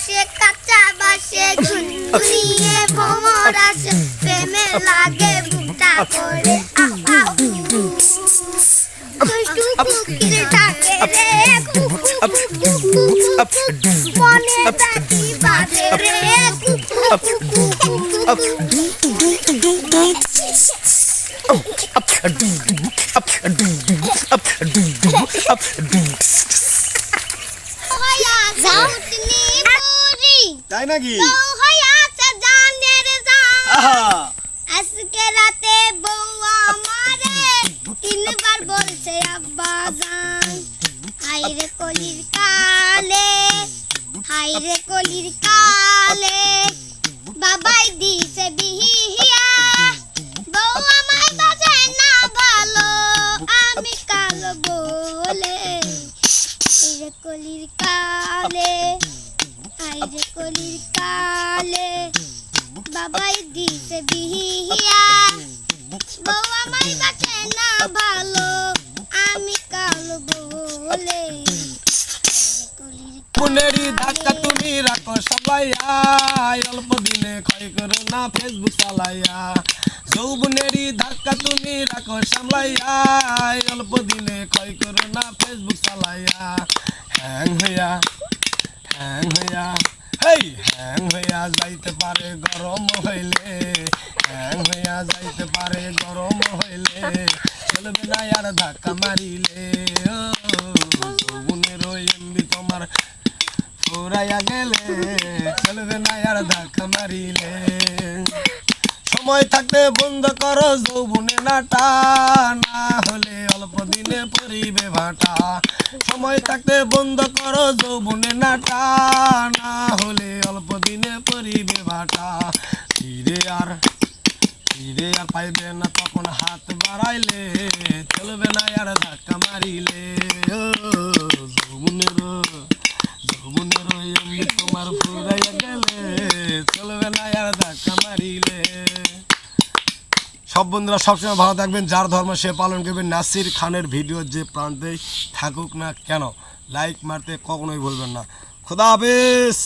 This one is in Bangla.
আসে কাঁচা বাসে ঝুনঝুনিয়ে ভ্রমর আসে প্রেমে লাগে বুকটা করে আউ দুষ্টু কুকির ডাকে রে মনে ডাকি বাজে রে কুকু কুকু কুকু হইয়া তাই নাকি? আজকে রাতে বউ আমারে তিনবার বলছে আব্বা জান হাইরে কলির কালে হাইরে কলির কালে বাবাই দিছে বিহিয়া। বউ আমায় বাজে না ভালো আমি কালো বলে হাইরে কলির কালে হাইরে কলির কালে, বাবাই দিছে বিহিয়া। বউ আমায় বাঁচে না ভালো, আমি কালো বলে। পুনেরি ধাক্কা তুমি রাখো সবাই অল্প দিনে ক্ষয় করো না ফেসবুক চালাইয়া। যৌবনেরই ধাক্কা তুমি রাখো সামলাইয়া অল্প দিনে ক্ষয় করো না ফেসবুক চালাইয়া। হ্যাং হইয়া হেই, হ্যাং হইয়া যাইতে পারে, গরম হইলে। হ্যাং হইয়া যাইতে পারে, গরম হইলে। চলবে না আর ধাক্কা মারিলে। তোমার ফুরাইয়া গেলে। চলবে না আর ধাক্কা মারিলে। সময় থাকতে বন্ধ করো যৌবনে না হলে দিনে পরিবে ভাটা। সময় থাকতে বন্ধ করো যৌবনে নাটা। না হলে অল্প দিনে পরিবে ভাটা। ফিরে আর ফিরে আর পাইবে না তখন হাত বাড়াইলে। চলবে না আর ধাক্কা মারিলে। যৌবনের যৌবনের তোমার ফুরাইয়া গেলে চলবে না আর ধাক্কা মারিলে সব বন্ধুরা সবসময় ভালো থাকবেন, যার ধর্ম সে পালন করবেন। নাসির খানের ভিডিও যে প্রান্তে থাকুক না কেন লাইক মারতে কখনোই ভুলবেন না। খুদা হাফেজ!